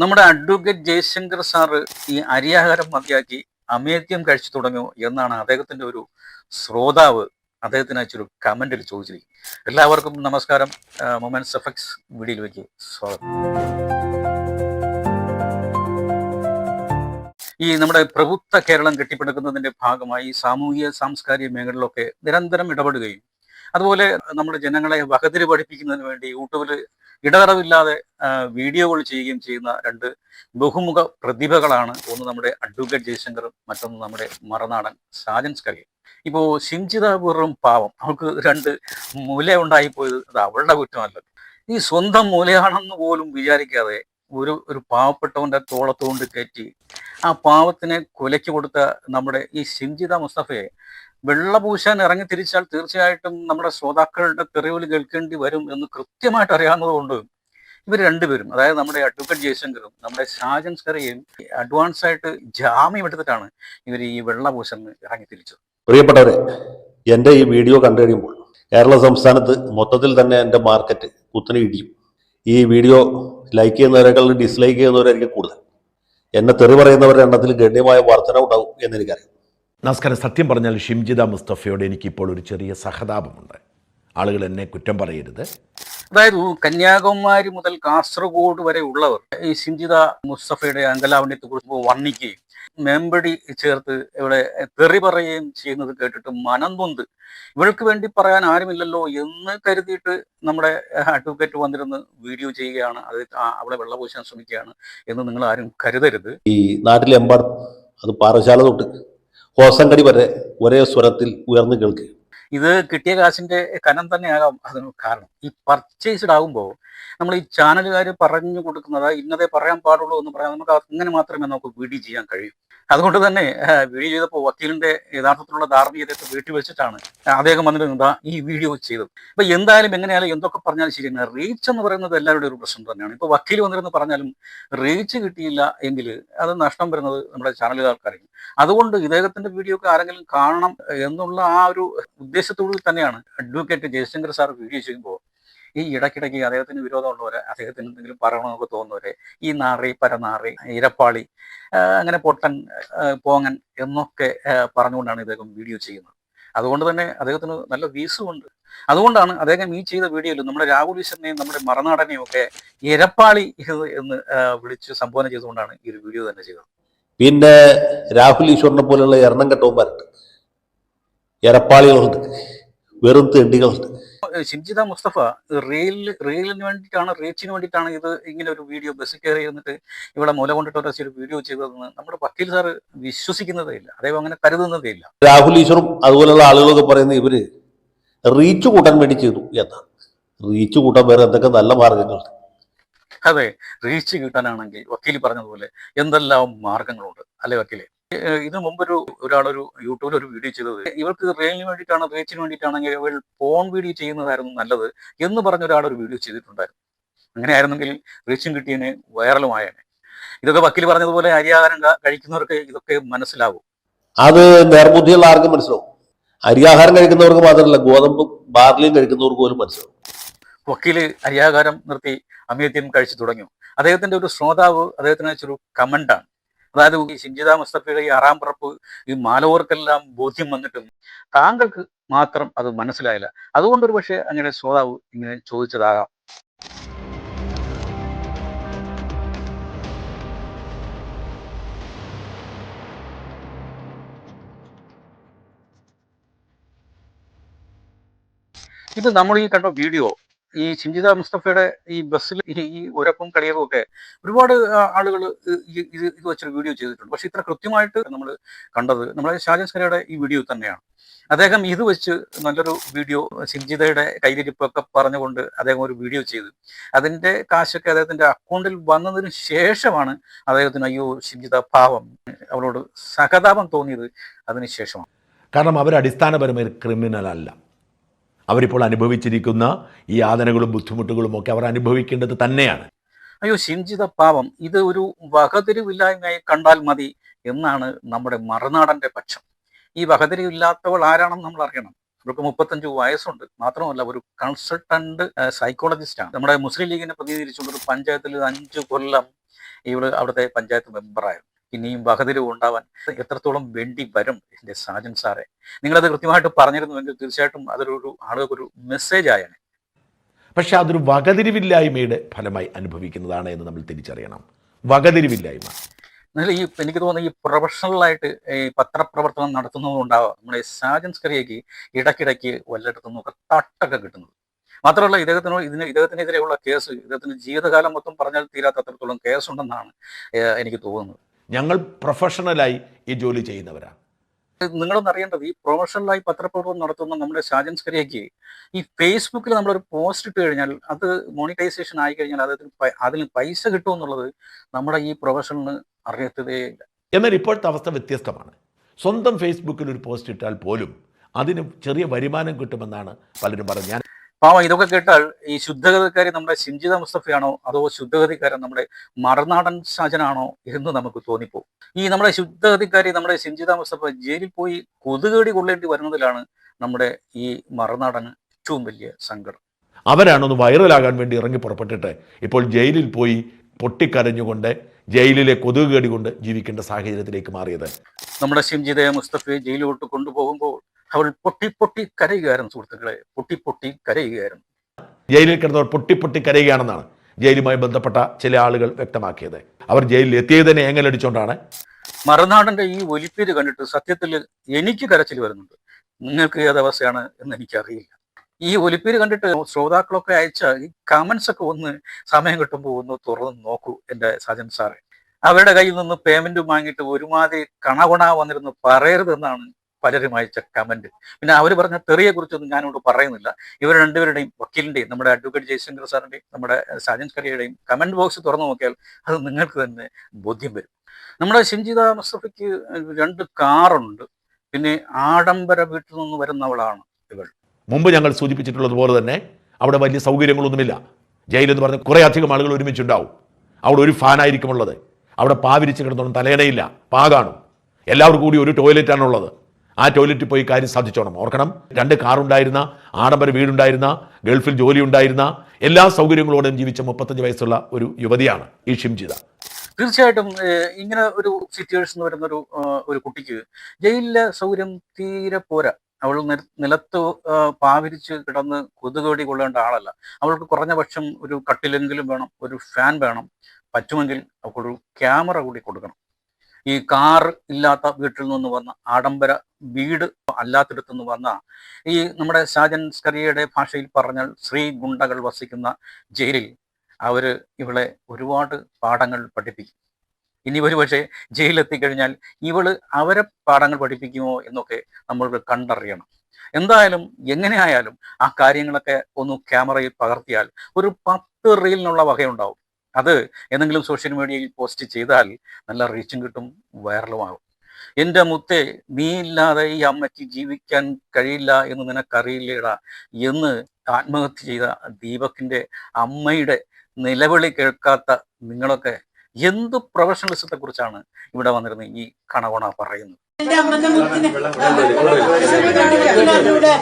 നമ്മുടെ advocate Jaishankar sir ഈ അരിയാഹാരം മതിയാക്കി അമേദ്യം കഴിച്ചു തുടങ്ങിയോ എന്നാണ് അദ്ദേഹത്തിന്റെ ഒരു ശ്രോതാവ് അദ്ദേഹത്തിന് അയച്ചൊരു കമന്റിൽ ചോദിച്ചിരിക്കും എല്ലാവർക്കും നമസ്കാരം. മൊമെന്റ്സ് എഫക്ട്സ് വീഡിയോയിലേക്ക് സ്വാഗതം. ഈ നമ്മുടെ പ്രഭുത്വ കേരളം കെട്ടിപ്പടുക്കുന്നതിന്റെ ഭാഗമായി സാമൂഹിക സാംസ്കാരിക മേഖലകളിലൊക്കെ നിരന്തരം ഇടപെടുകയും അതുപോലെ നമ്മുടെ ജനങ്ങളെ വകതിരി പഠിപ്പിക്കുന്നതിന് വേണ്ടി യൂട്യൂബിൽ ഇടതടവില്ലാതെ വീഡിയോകൾ ചെയ്യുകയും ചെയ്യുന്ന രണ്ട് ബഹുമുഖ പ്രതിഭകളാണ് ഒന്ന് നമ്മുടെ അഡ്വക്കേറ്റ് ജയശങ്കറും മറ്റൊന്ന് നമ്മുടെ മറനാടൻ സാജൻ സ്കറിയും ഇപ്പോൾ ശിഞ്ചിതാപൂർവം പാവം അവൾക്ക് രണ്ട് മൂല ഉണ്ടായിപ്പോയത് അത് അവളുടെ കുറ്റമല്ല. ഈ സ്വന്തം മൂലയാണെന്ന് പോലും വിചാരിക്കാതെ ഒരു ഒരു പാവപ്പെട്ടവന്റെ തോളത്തുകൊണ്ട് കയറ്റി ആ പാവത്തിനെ കൊലയ്ക്ക് കൊടുത്ത നമ്മുടെ ഈ ശിഞ്ചിത മുസ്തഫയെ വെള്ളപൂശാൻ ഇറങ്ങി തിരിച്ചാൽ തീർച്ചയായിട്ടും നമ്മുടെ ശ്രോതാക്കളുടെ തെറിവിൽ കേൾക്കേണ്ടി വരും എന്ന് കൃത്യമായിട്ട് അറിയാവുന്നതുകൊണ്ട് ഇവർ രണ്ടുപേരും അതായത് നമ്മുടെ അഡ്വക്കേറ്റ് ജയശങ്കറും നമ്മുടെ ഷാജൻ സ്കറിയും അഡ്വാൻസ് ആയിട്ട് ജാമ്യം എടുത്തിട്ടാണ് ഇവർ ഈ വെള്ളപൂശന്ന് ഇറങ്ങി തിരിച്ചത്. പ്രിയപ്പെട്ടവരെ എന്റെ ഈ വീഡിയോ കണ്ടു കഴിയുമ്പോൾ കേരള സംസ്ഥാനത്ത് മൊത്തത്തിൽ തന്നെ എന്റെ മാർക്കറ്റ് കുത്തനെ ഇടിയും. ഈ വീഡിയോ ലൈക്ക് ചെയ്യുന്നവരെക്കാളും ഡിസ്ലൈക്ക് ചെയ്യുന്നവരായിരിക്കും കൂടുതൽ. എന്നെ തെറി പറയുന്നവരുടെ എണ്ണത്തിൽ ഗണ്യമായ വർധന ഉണ്ടാവും എന്നെനിക്കറിയാം നമസ്കാരം സത്യം പറഞ്ഞാൽ ഷിംജിത മുസ്തഫയോട് എനിക്കിപ്പോൾ ഒരു ചെറിയ സഹതാപമുണ്ട്. ആളുകൾ എന്നെ കുറ്റം പറയരുത്. അതായത് കന്യാകുമാരി മുതൽ കാസർഗോഡ് വരെ ഉള്ളവർ ഈ സിഞ്ചിത മുസ്തഫയുടെ അങ്കലാവണ്യത്തെ കുറിച്ച് വർണിക്കുകയും മേമ്പടി ചേർത്ത് ഇവിടെ തെറി പറയുകയും ചെയ്യുന്നത് കേട്ടിട്ട് മനം നൊന്ത് ഇവൾക്ക് വേണ്ടി പറയാൻ ആരുമില്ലല്ലോ എന്ന് കരുതിയിട്ട് നമ്മുടെ അഡ്വക്കേറ്റ് വന്നിരുന്ന് വീഡിയോ ചെയ്യുകയാണ്. അത് അവളെ വെള്ളപൂശാൻ ശ്രമിക്കുകയാണ് എന്ന് നിങ്ങൾ ആരും കരുതരുത്. ഈ നാട്ടിലെമ്പാടും അത് പാറശാല തൊട്ട് ഹോസങ്കടി വരെ ഒരേ സ്വരത്തിൽ ഉയർന്നു കേൾക്കുക. ഇത് കിട്ടിയ കാശിന്റെ കനം തന്നെയാകാം അതിന് കാരണം. ഈ പർച്ചേസ്ഡ് ആകുമ്പോൾ നമ്മൾ ഈ ചാനലുകാർ പറഞ്ഞു കൊടുക്കുന്നത് ഇന്നതേ പറയാൻ പാടുള്ളൂ എന്ന് പറയാൻ നമുക്ക് അങ്ങനെ മാത്രമേ നമുക്ക് വീഡിയോ ചെയ്യാൻ കഴിയൂ. അതുകൊണ്ട് തന്നെ വീഡിയോ ചെയ്തപ്പോൾ വക്കീലിന്റെ യഥാർത്ഥത്തിലുള്ള ധാർമ്മികതയൊക്കെ വീട്ടിൽ വെച്ചിട്ടാണ് അദ്ദേഹം വന്നിട്ട് ഈ വീഡിയോ ചെയ്തത്. അപ്പൊ എന്തായാലും എങ്ങനെയായാലും എന്തൊക്കെ പറഞ്ഞാലും ശരിയാണ് റീച്ച് എന്ന് പറയുന്നത് എല്ലാവരുടെയും ഒരു പ്രശ്നം തന്നെയാണ്. ഇപ്പൊ വക്കീൽ വന്നിരുന്ന് പറഞ്ഞാലും റീച്ച് കിട്ടിയില്ല എങ്കിൽ അത് നഷ്ടം വരുന്നത് നമ്മുടെ ചാനലുകാർക്കറിയും അതുകൊണ്ട് ഇദ്ദേഹത്തിന്റെ വീഡിയോ ഒക്കെ ആരെങ്കിലും കാണണം എന്നുള്ള ആ ഒരു ഉദ്ദേശത്തോടു തന്നെയാണ് അഡ്വക്കേറ്റ് ജയശങ്കർ സാർ വീഡിയോ ചെയ്യുമ്പോൾ ഈ ഇടയ്ക്കിടയ്ക്ക് അദ്ദേഹത്തിന് വിരോധമുള്ളവരെ അദ്ദേഹത്തിന് എന്തെങ്കിലും പറയണമെന്നൊക്കെ തോന്നുന്നവരെ ഈ നാറി പരനാറി ഇരപ്പാളി അങ്ങനെ പൊട്ടൻ പോങ്ങൻ എന്നൊക്കെ പറഞ്ഞുകൊണ്ടാണ് ഇദ്ദേഹം വീഡിയോ ചെയ്യുന്നത്. അതുകൊണ്ട് തന്നെ അദ്ദേഹത്തിന് നല്ല വീസുമുണ്ട് അതുകൊണ്ടാണ് അദ്ദേഹം ഈ ചെയ്ത വീഡിയോയിൽ നമ്മുടെ രാഹുൽ ഈശ്വരനെയും നമ്മുടെ മറനാടനെയും ഒക്കെ ഇരപ്പാളി എന്ന് വിളിച്ച് സംബോധന ചെയ്തുകൊണ്ടാണ് ഈ ഒരു വീഡിയോ തന്നെ ചെയ്തത്. പിന്നെ രാഹുൽ ഈശ്വറിനെ പോലെയുള്ള എണ്ണം കെട്ടവന്മാരുണ്ട്. എരപ്പാളികളുണ്ട്. വെറും തെണ്ടികളുണ്ട്. ഷിംജിത മുസ്തഫ റീൽ റെയിലിന് വേണ്ടിയിട്ടാണ് റീച്ചിന് വേണ്ടിയിട്ടാണ് ഇത് ഇങ്ങനെ ഒരു വീഡിയോ ബസ്സിൽ കയറി എന്നിട്ട് ഇവിടെ മുല കൊണ്ടിട്ട് ഒരു വീഡിയോ ചെയ്തതെന്ന് നമ്മുടെ വക്കീൽ സാറ് വിശ്വസിക്കുന്നതേ ഇല്ല. അദ്ദേഹം അങ്ങനെ കരുതുന്നതേ ഇല്ല. രാഹുൽ ഈശ്വറും അതുപോലെയുള്ള ആളുകളൊക്കെ പറയുന്നത് ഇവർ റീച്ച് കൂട്ടാൻ വേണ്ടി ചെയ്തു എന്നാണ്. റീച്ച് കൂട്ടാൻ വേറെ എന്തൊക്കെ നല്ല മാർഗങ്ങളുണ്ട്. അതെ റീച്ച് കിട്ടാനാണെങ്കിൽ വക്കീൽ പറഞ്ഞതുപോലെ എന്തെല്ലാം മാർഗങ്ങളുണ്ട്. അല്ലെ വക്കീലെ? ഇതിനു മുമ്പൊരു ഒരാളൊരു യൂട്യൂബിൽ ഒരു വീഡിയോ ചെയ്തത്. ഇവർക്ക് റേലിന് വേണ്ടിയിട്ടാണ് റേച്ചിന് വേണ്ടിയിട്ടാണെങ്കിൽ ഇവർ ഫോൺ വീഡിയോ ചെയ്യുന്നതായിരുന്നു നല്ലത് എന്ന് പറഞ്ഞ ഒരാളൊരു വീഡിയോ ചെയ്തിട്ടുണ്ടായിരുന്നു. അങ്ങനെ ആയിരുന്നെങ്കിൽ റീച്ചും കിട്ടിയതിന് വൈറലുമായേനെ. ഇതൊക്കെ വക്കീൽ പറഞ്ഞതുപോലെ അരിയാഹാരം കഴിക്കുന്നവർക്ക് ഇതൊക്കെ മനസ്സിലാവും. അത് നേർബുദ്ധിയുള്ള ആർക്കും മനസ്സിലാവും. അരിയാഹാരം കഴിക്കുന്നവർക്ക് മാത്രമല്ല ഗോതമ്പ് ബാർലിയും കഴിക്കുന്നവർക്ക് പോലും മനസ്സിലാവും. വക്കീൽ അരിയാഹാരം നിർത്തി അമേദ്യം കഴിച്ചു തുടങ്ങി. അദ്ദേഹത്തിന്റെ ഒരു ശ്രോതാവ് അദ്ദേഹത്തിന് വെച്ചൊരു കമന്റാണ് അതായത് ഈ ഷിഞ്ചിത മുസ്തഫയുടെ ഈ ആറാം പറപ്പ് ഈ മാലവർക്കെല്ലാം ബോധ്യം വന്നിട്ടും താങ്കൾക്ക് മാത്രം അത് മനസ്സിലായില്ല. അതുകൊണ്ട് ഒരു പക്ഷേ അങ്ങനെ ശ്രോതാവ് ഇങ്ങനെ ചോദിച്ചതാകാം. ഇത് നമ്മൾ ഈ കണ്ട വീഡിയോ ഈ ചിഞ്ചിത മുസ്തഫയുടെ ഈ ബസ്സിൽ ഈ ഉരപ്പും കളിയറും ഒക്കെ ഒരുപാട് ആളുകൾ ഇത് ഇത് വെച്ചൊരു വീഡിയോ ചെയ്തിട്ടുണ്ട്. പക്ഷെ ഇത്ര കൃത്യമായിട്ട് നമ്മൾ കണ്ടത് നമ്മളെ ഷാജൻ കരയുടെ ഈ വീഡിയോ തന്നെയാണ്. അദ്ദേഹം ഇത് വെച്ച് നല്ലൊരു വീഡിയോ ഷിഞ്ചിതയുടെ കയ്യിലിരിപ്പൊക്കെ പറഞ്ഞുകൊണ്ട് അദ്ദേഹം ഒരു വീഡിയോ ചെയ്തു. അതിന്റെ കാശൊക്കെ അദ്ദേഹത്തിന്റെ അക്കൗണ്ടിൽ വന്നതിന് ശേഷമാണ് അദ്ദേഹത്തിന് അയ്യോ ഷിഞ്ചിത പാവം അവളോട് സഹതാപം തോന്നിയത് അതിന് ശേഷമാണ്. കാരണം അവർ അടിസ്ഥാനപരമായി ക്രിമിനൽ അല്ല അവരിപ്പോൾ അനുഭവിച്ചിരിക്കുന്ന ഈ യാതനകളും ബുദ്ധിമുട്ടുകളും ഒക്കെ അവർ അനുഭവിക്കേണ്ടത് തന്നെയാണ്. അയ്യോ ശിഞ്ചിത പാവം ഇത് ഒരു വകതിരിവില്ലായ്മയായി കണ്ടാൽ മതി എന്നാണ് നമ്മുടെ മറുനാടന്റെ പക്ഷം. ഈ വകതിരിവില്ലാത്തവൾ ആരാണെന്ന് നമ്മൾ അറിയണം. അവർക്ക് മുപ്പത്തഞ്ച് വയസ്സുണ്ട്. മാത്രമല്ല ഒരു കൺസൾട്ടന്റ് സൈക്കോളജിസ്റ്റാണ് നമ്മുടെ മുസ്ലിം ലീഗിനെ പ്രതിനിധീകരിച്ചുകൊണ്ട് ഒരു പഞ്ചായത്തിൽ അഞ്ചു കൊല്ലം ഇവൾ അവിടുത്തെ പഞ്ചായത്ത് മെമ്പറായിരുന്നു ഇനിയും വകതിരിവ് ഉണ്ടാവാൻ എത്രത്തോളം വേണ്ടി വരും എന്റെ സാജൻ സാറെ? നിങ്ങളത് കൃത്യമായിട്ട് പറഞ്ഞിരുന്നുവെങ്കിൽ തീർച്ചയായിട്ടും അതൊരു ഒരു ആളുകൾക്കൊരു മെസ്സേജ് ആയാണ് പക്ഷെ അതൊരു വകതിരിവില്ലായ്മയുടെ ഫലമായി അനുഭവിക്കുന്നതാണ് എന്ന് നമ്മൾ തിരിച്ചറിയണം. വകതിരിവില്ലായ്മ. എന്നാൽ ഈ എനിക്ക് തോന്നുന്നു ഈ പ്രൊഫഷണലായിട്ട് ഈ പത്രപ്രവർത്തനം നടത്തുന്നതുകൊണ്ടാവാം നമ്മുടെ സാജൻ സ്കറിയയ്ക്ക് ഇടയ്ക്കിടയ്ക്ക് വല്ലയിടത്തുനിന്നൊക്കെ തട്ടൊക്കെ കിട്ടുന്നത്. മാത്രമല്ല ഇദ്ദേഹത്തിന് ഇതിന് ഇദ്ദേഹത്തിനെതിരെയുള്ള കേസ് ഇദ്ദേഹത്തിന് ജീവിതകാലം മൊത്തം പറഞ്ഞാൽ തീരാത്തത്രത്തോളം കേസുണ്ടെന്നാണ് എനിക്ക് തോന്നുന്നത്. ഞങ്ങൾ പ്രൊഫഷണലായി ഈ ജോലി ചെയ്യുന്നവരാണ് നിങ്ങളൊന്ന് അറിയേണ്ടത് ഈ പ്രൊഫഷണലായി പത്രപ്രവർത്തനം നടത്തുന്ന നമ്മുടെ ഷാജൻ സ്കറിയയ്ക്ക് ഈ ഫേസ്ബുക്കിൽ നമ്മളൊരു പോസ്റ്റ് ഇട്ട് കഴിഞ്ഞാൽ അത് മോണിറ്റൈസേഷൻ ആയി കഴിഞ്ഞാൽ അതിന് അതിന് പൈസ കിട്ടും എന്നുള്ളത് നമ്മുടെ ഈ പ്രൊഫഷണലിന് അറിയത്തതേ ഇല്ല. എന്നാൽ ഇപ്പോഴത്തെ അവസ്ഥ വ്യത്യസ്തമാണ്. സ്വന്തം ഫേസ്ബുക്കിൽ ഒരു പോസ്റ്റ് ഇട്ടാൽ പോലും അതിന് ചെറിയ വരുമാനം കിട്ടുമെന്നാണ് പലരും പറഞ്ഞത്. ഞാൻ പാവം ഇതൊക്കെ കേട്ടാൽ ഈ ശുദ്ധഗതിക്കാരി നമ്മുടെ ശിഞ്ചിത മുസ്തഫയാണോ? അതോ ശുദ്ധഗതിക്കാരൻ നമ്മുടെ മറുനാടൻ ഷാജനാണോ എന്ന് നമുക്ക് തോന്നിപ്പോ ഈ നമ്മുടെ ശുദ്ധഗതിക്കാരി നമ്മുടെ ശിഞ്ചിത മുസ്തഫ ജയിലിൽ പോയി കൊതുകേടി കൊള്ളേണ്ടി വരുന്നതിലാണ് നമ്മുടെ ഈ മറുനാടന് ഏറ്റവും വലിയ സങ്കടം. അവരാണൊന്ന് വൈറലാകാൻ വേണ്ടി ഇറങ്ങി പുറപ്പെട്ടിട്ട് ഇപ്പോൾ ജയിലിൽ പോയി പൊട്ടിക്കരഞ്ഞുകൊണ്ട് ജയിലിലെ കൊതുക് കടി കൊണ്ട് ജീവിക്കേണ്ട സാഹചര്യത്തിലേക്ക് മാറിയത്. നമ്മുടെ ശിംജിതയെ മുസ്തഫയെ ജയിലിലോട്ട് കൊണ്ടുപോകുമ്പോൾ അവൾ പൊട്ടി പൊട്ടി കരയുകയായിരുന്നു സുഹൃത്തുക്കളെ. പൊട്ടി പൊട്ടി കരയുകയായിരുന്നു. ജയിലിൽ കിടന്നവർ പൊട്ടി പൊട്ടി കരയുകയാണെന്നാണ് ജയിലുമായി ബന്ധപ്പെട്ട ചില ആളുകൾ വ്യക്തമാക്കിയത്. അവർ ജയിലിൽ എത്തിയതിനെ ഏങ്ങലടിച്ചുകൊണ്ടാണ് മറുനാടന്റെ ഈ ഒലിപ്പേര് കണ്ടിട്ട് സത്യത്തിൽ എനിക്ക് കരച്ചിൽ വരുന്നുണ്ട്. നിങ്ങൾക്ക് ഏതവസ്ഥയാണ് എന്ന് എനിക്കറിയില്ല. ഈ ഒലിപ്പേര് കണ്ടിട്ട് ശ്രോതാക്കളൊക്കെ അയച്ച ഈ കമന്റ്സ് ഒക്കെ ഒന്ന് സമയം കിട്ടുമ്പോൾ ഒന്ന് തുറന്ന് നോക്കൂ എന്റെ സജൻ സാറെ. അവരുടെ കയ്യിൽ നിന്ന് പേയ്മെന്റ് വാങ്ങിയിട്ട് ഒരുമാതിരി കണകൊണ വന്നിരുന്ന് പറയരുതെന്നാണ് പലരും കമന്റ് പിന്നെ അവർ പറഞ്ഞ തെറിയെ കുറിച്ചൊന്നും ഞാനിവിടെ പറയുന്നില്ല. ഇവർ രണ്ടുപേരുടെയും വക്കീലിന്റെയും നമ്മുടെ അഡ്വക്കേറ്റ് ജയശങ്കർ സാറിന്റെയും നമ്മുടെ സാജൻ കറിയുടെയും കമന്റ് ബോക്സ് തുറന്നു നോക്കിയാൽ അത് നിങ്ങൾക്ക് തന്നെ ബോധ്യം വരും. നമ്മുടെ ശിഞ്ചിത മുസ്തഫയ്ക്ക് രണ്ട് കാറുണ്ട്. പിന്നെ ആഡംബര വീട്ടിൽ നിന്ന് വരുന്നവളാണ് ഇവൾ. മുമ്പ് ഞങ്ങൾ സൂചിപ്പിച്ചിട്ടുള്ളതുപോലെ തന്നെ അവിടെ വലിയ സൗകര്യങ്ങളൊന്നുമില്ല. ജയിലെന്ന് പറഞ്ഞ കുറേ അധികം ആളുകൾ ഒരുമിച്ചുണ്ടാവും. അവിടെ ഒരു ഫാനായിരിക്കും ഉള്ളത് അവിടെ പാവിരിച്ച് കിടന്നോണം തലയണയില്ല. പാ എല്ലാവർക്കും കൂടി ഒരു ടോയ്ലറ്റാണുള്ളത് ആ ടോയ്ലറ്റിൽ പോയി കാര്യം സാധിച്ചോണം. ഓർക്കണം. രണ്ട് കാറുണ്ടായിരുന്ന ആഡംബര വീടുണ്ടായിരുന്ന ഗൾഫിൽ ജോലി ഉണ്ടായിരുന്ന എല്ലാ സൗകര്യങ്ങളോടും ജീവിച്ച മുപ്പത്തഞ്ച് വയസ്സുള്ള ഒരു യുവതിയാണ് ഈ ഷിംജിത. തീർച്ചയായിട്ടും ഇങ്ങനെ ഒരു സിറ്റുവേഷൻ വരുന്ന ഒരു ഒരു കുട്ടിക്ക് ജയിലിലെ സൗകര്യം തീരെ പോരാ. അവൾ നിലത്ത് പാവിരിച്ച് കിടന്ന് കൊതുകേടി കൊള്ളേണ്ട ആളല്ല. അവൾക്ക് കുറഞ്ഞ പക്ഷം ഒരു കട്ടിലെങ്കിലും വേണം ഒരു ഫാൻ വേണം. പറ്റുമെങ്കിൽ അവൾക്കൊരു ക്യാമറ കൂടി കൊടുക്കണം. ഈ കാർ ഇല്ലാത്ത വീട്ടിൽ നിന്ന് വന്ന ആഡംബര വീട് അല്ലാത്തിടത്തു നിന്ന് വന്ന ഈ നമ്മുടെ ഷാജൻ സ്കറിയയുടെ ഭാഷയിൽ പറഞ്ഞാൽ ശ്രീ ഗുണ്ടകൾ വസിക്കുന്ന ജയിലിൽ അവർ ഇവളെ ഒരുപാട് പാഠങ്ങൾ പഠിപ്പിക്കും. ഇനി ഒരു പക്ഷേ ജയിലെത്തിക്കഴിഞ്ഞാൽ ഇവൾ അവരെ പാഠങ്ങൾ പഠിപ്പിക്കുമോ എന്നൊക്കെ നമ്മൾക്ക് കണ്ടറിയണം. എന്തായാലും എങ്ങനെയായാലും ആ കാര്യങ്ങളൊക്കെ ഒന്ന് ക്യാമറയിൽ പകർത്തിയാൽ ഒരു പത്ത് റീലിനുള്ള വകയുണ്ടാവും. അത് എന്തെങ്കിലും സോഷ്യൽ മീഡിയയിൽ പോസ്റ്റ് ചെയ്താൽ നല്ല റീച്ചും കിട്ടും വൈറലുമാകും എന്റെ മുത്തെ നീ ഇല്ലാതെ ഈ അമ്മയ്ക്ക് ജീവിക്കാൻ കഴിയില്ല എന്ന് നിനക്കറിയില്ലേടാ? എന്ന് ആത്മഹത്യ ചെയ്ത ദീപക്കിന്റെ അമ്മയുടെ നിലവിളി കേൾക്കാത്ത നിങ്ങളൊക്കെ എന്ത് പ്രൊഫഷണലിസത്തെ കുറിച്ചാണ് ഇവിടെ വന്നിരുന്നത് ഈ കണവണ പറയുന്നത്? എന്റെ അമ്മന്റെ മുത്തിന് മുത്തിനറിഞ്ഞൂടെ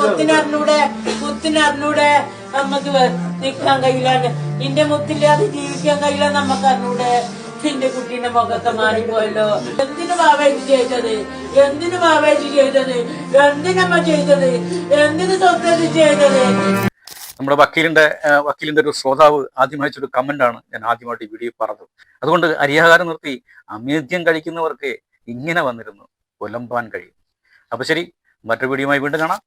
മുത്തിനറിഞ്ഞൂടെ മുത്തിനറിഞ്ഞൂടെ നമ്മക്ക് നിക്കാൻ നിന്റെ മുത്തില്ലാതെ ജീവിക്കാൻ കഴിയില്ല നമ്മക്ക് അറിഞ്ഞൂടെ നിന്റെ കുട്ടീന്റെ മുഖത്തെ മാറിപ്പോയല്ലോ. എന്തിനു ബാബേജി ചെയ്തത്? എന്തിനു ബാബേജി ചെയ്തത്? എന്തിനമ്മ ചെയ്തത്? എന്തിനു സ്വന്തം ചെയ്തത്? നമ്മുടെ വക്കീലിന്റെ വക്കീലിന്റെ ഒരു ശ്രോതാവ് ആദ്യമായി ഒരു കമന്റ് ആണ് ഞാൻ ആദ്യമായിട്ട് ഈ വീഡിയോ പറഞ്ഞത്. അതുകൊണ്ട് അരിയാഹാരം നിർത്തി അമേദ്യം കഴിക്കുന്നവർക്ക് ഇങ്ങനെ വന്നിരുന്നു കൊലമ്പാൻ കഴിയും. അപ്പൊ ശരി മറ്റൊരു വീഡിയോയുമായി വീണ്ടും കാണാം.